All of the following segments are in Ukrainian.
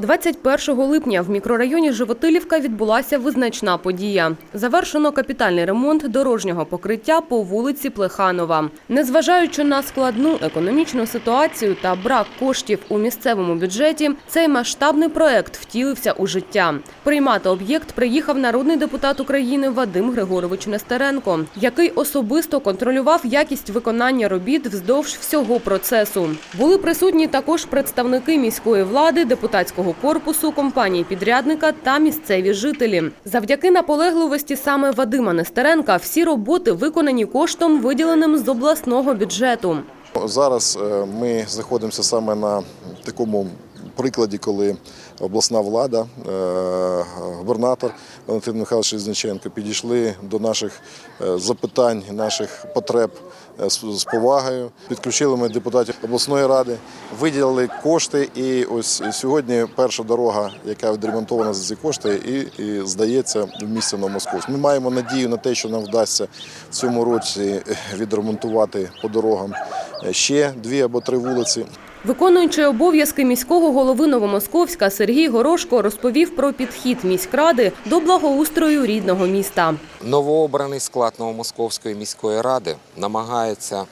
21 липня в мікрорайоні Животилівка відбулася визначна подія. Завершено капітальний ремонт дорожнього покриття по вулиці Плеханова. Незважаючи на складну економічну ситуацію та брак коштів у місцевому бюджеті, цей масштабний проект втілився у життя. Приймати об'єкт приїхав народний депутат України Вадим Григорович Нестеренко, який особисто контролював якість виконання робіт вздовж всього процесу. Були присутні також представники міської влади, депутатського корпусу, компанії підрядника та місцеві жителі. Завдяки наполегливості саме Вадима Нестеренка всі роботи виконані коштом, виділеним з обласного бюджету. Зараз е, ми знаходимося саме на такому прикладі, коли обласна влада, е, губернатор Валентин Михайлович Різниченко підійшли до наших е, запитань, наших потреб е, з повагою. Підключили ми депутатів обласної ради, виділили кошти. І ось сьогодні перша дорога, яка відремонтована за ці кошти, і, і здається в місті Новомосковськ. Ми маємо надію на те, що нам вдасться в цьому році відремонтувати по дорогам ще дві або три вулиці. Виконуючи обов'язки міського голови Новомосковська Сергій Горошко розповів про підхід міськради до благоустрою рідного міста. Новообраний склад Новомосковської міської ради намагається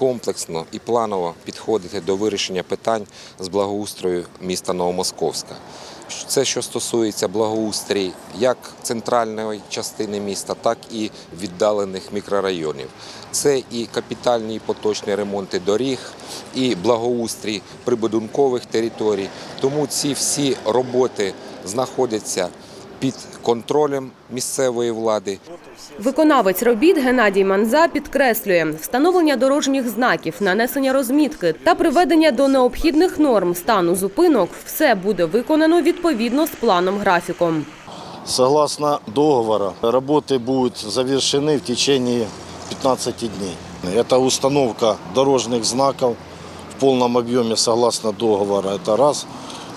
комплексно і планово підходити до вирішення питань з благоустрою міста Новомосковська. Це що стосується благоустрій як центральної частини міста, так і віддалених мікрорайонів. Це і капітальні і поточні ремонти доріг, і благоустрій прибудинкових територій. Тому ці всі роботи знаходяться під контролем місцевої влади. Виконавець робіт Геннадій Манза підкреслює встановлення дорожніх знаків, нанесення розмітки та приведення до необхідних норм стану зупинок все буде виконано відповідно з планом графіком. Согласно договора, работы будут завершены в течение 15 дней. Это установка дорожных знаков в полном объеме согласно договора. Это раз.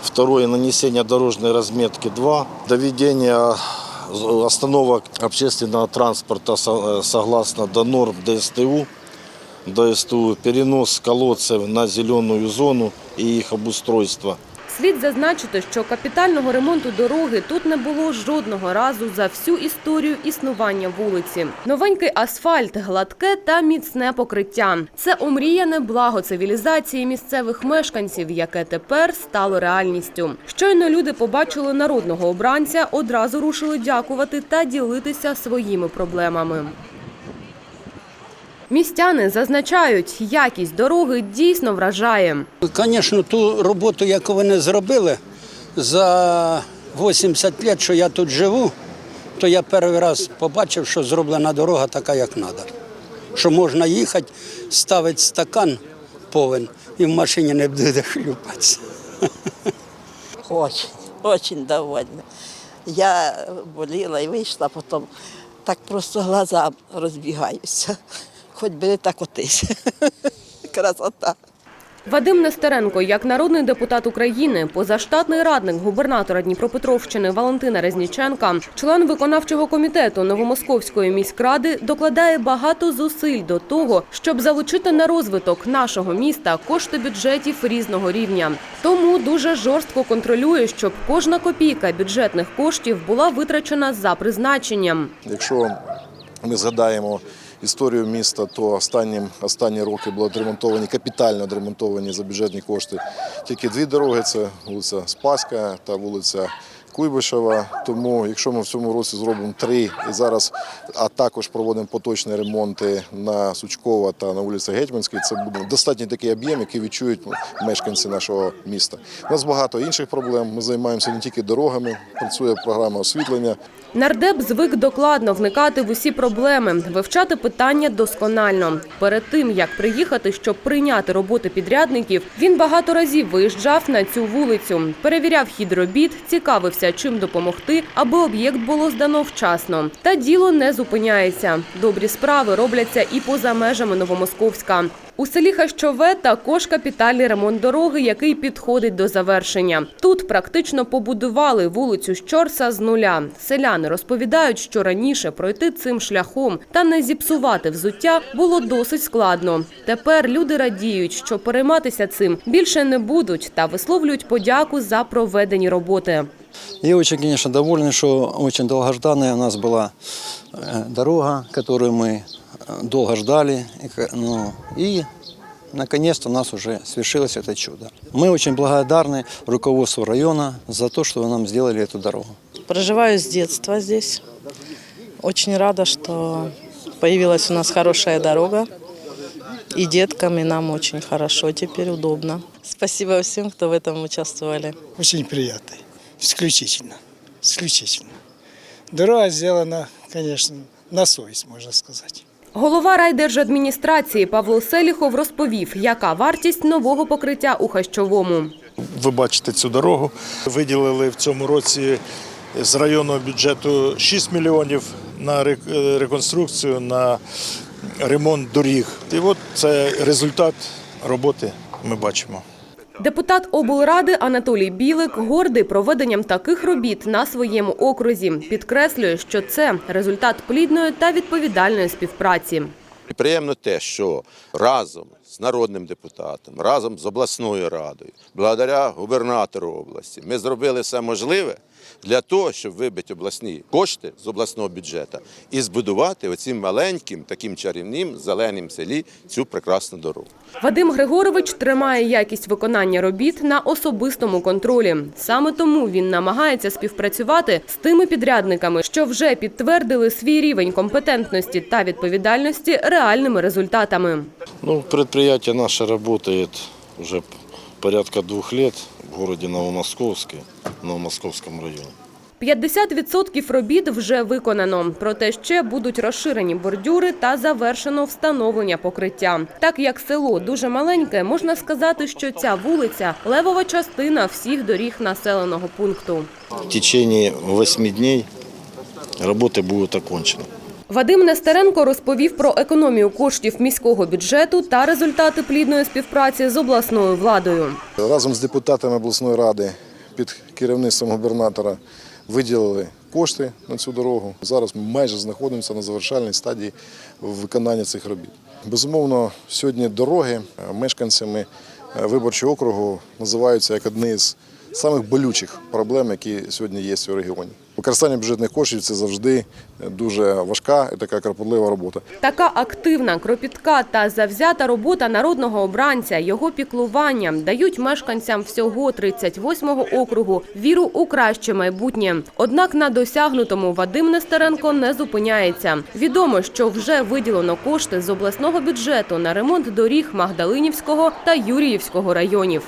Второе, нанесение дорожной разметки. Два. Доведение остановок общественного транспорта согласно до норм ДСТУ. ДСТУ. Перенос колодцев на зеленую зону и их обустройство. Слід зазначити, що капітального ремонту дороги тут не було жодного разу за всю історію існування вулиці. Новенький асфальт, гладке та міцне покриття. Це омріяне благо цивілізації місцевих мешканців, яке тепер стало реальністю. Щойно люди побачили народного обранця, одразу рушили дякувати та ділитися своїми проблемами. Містяни зазначають, якість дороги дійсно вражає. Звісно, ту роботу, яку вони зробили за 80 років, що я тут живу, то я перший раз побачив, що зроблена дорога така, як треба. Що можна їхати, ставити стакан повен і в машині не буде хлюпатися. Очень, очень довольна. Я боліла і вийшла, потім так просто глаза розбігаються. Хоч би не так отись. Красота. Вадим Нестеренко, як народний депутат України, позаштатний радник губернатора Дніпропетровщини Валентина Резніченка, член виконавчого комітету Новомосковської міськради, докладає багато зусиль до того, щоб залучити на розвиток нашого міста кошти бюджетів різного рівня. Тому дуже жорстко контролює, щоб кожна копійка бюджетних коштів була витрачена за призначенням. Якщо ми згадаємо історію міста, то останні, останні роки були відремонтовані, капітально відремонтовані за бюджетні кошти. Тільки дві дороги: це вулиця Спаська та вулиця Куйбишева. Тому, якщо ми в цьому році зробимо три і зараз, а також проводимо поточні ремонти на Сучкова та на вулиці Гетьманській, це буде достатньо такий об'єм, який відчують мешканці нашого міста. У нас багато інших проблем. Ми займаємося не тільки дорогами, працює програма освітлення. Нардеп звик докладно вникати в усі проблеми, вивчати питання досконально. Перед тим як приїхати, щоб прийняти роботи підрядників, він багато разів виїжджав на цю вулицю, перевіряв хід робіт, цікавився цікавляться, чим допомогти, аби об'єкт було здано вчасно. Та діло не зупиняється. Добрі справи робляться і поза межами Новомосковська. У селі Хащове також капітальний ремонт дороги, який підходить до завершення. Тут практично побудували вулицю Щорса з нуля. Селяни розповідають, що раніше пройти цим шляхом та не зіпсувати взуття було досить складно. Тепер люди радіють, що перейматися цим більше не будуть та висловлюють подяку за проведені роботи. Я очень, конечно, доволен, что очень долгожданная у нас была э, дорога, которую мы э, долго ждали. И, ну, и наконец-то у нас уже свершилось это чудо. Мы очень благодарны руководству района за то, что вы нам сделали эту дорогу. Проживаю с детства здесь. Очень рада, что появилась у нас хорошая дорога. И деткам, и нам очень хорошо, теперь удобно. Спасибо всем, кто в этом участвовали. Очень приятный. Исключительно. Исключительно. Дорога сделана, конечно, на совесть, можно сказать. Голова райдержадміністрації Павло Селіхов розповів, яка вартість нового покриття у Хащовому. Ви бачите цю дорогу. Виділили в цьому році з районного бюджету 6 мільйонів на рек- реконструкцію, на ремонт доріг. І от це результат роботи ми бачимо. Депутат облради Анатолій Білик гордий проведенням таких робіт на своєму окрузі. Підкреслює, що це результат плідної та відповідальної співпраці. Приємно те, що разом з народним депутатом, разом з обласною радою, благодаря губернатору області, ми зробили все можливе для того, щоб вибити обласні кошти з обласного бюджету і збудувати оцім маленьким, таким чарівним зеленим селі цю прекрасну дорогу. Вадим Григорович тримає якість виконання робіт на особистому контролі. Саме тому він намагається співпрацювати з тими підрядниками, що вже підтвердили свій рівень компетентності та відповідальності реальними результатами. Ну, предприятие наше работает уже порядка двух лет в Новомосковске, в Новомосковском районе. 50% робіт вже виконано, проте ще будуть розширені бордюри та завершено встановлення покриття. Так як село дуже маленьке, можна сказати, що ця вулиця левова частина всіх доріг населеного пункту. В течение восьми дней работы будут окончены. Вадим Нестеренко розповів про економію коштів міського бюджету та результати плідної співпраці з обласною владою. Разом з депутатами обласної ради під керівництвом губернатора виділили кошти на цю дорогу. Зараз ми майже знаходимося на завершальній стадії виконання цих робіт. Безумовно, сьогодні дороги мешканцями е, виборчого округу називаються як одні з самих болючих проблем, які сьогодні є у регіоні. Використання бюджетних коштів це завжди дуже важка і така кропотлива робота. Така активна, кропітка та завзята робота народного обранця, його піклування дають мешканцям всього 38-го округу віру у краще майбутнє. Однак на досягнутому Вадим Нестеренко не зупиняється. Відомо, що вже виділено кошти з обласного бюджету на ремонт доріг Магдалинівського та Юріївського районів.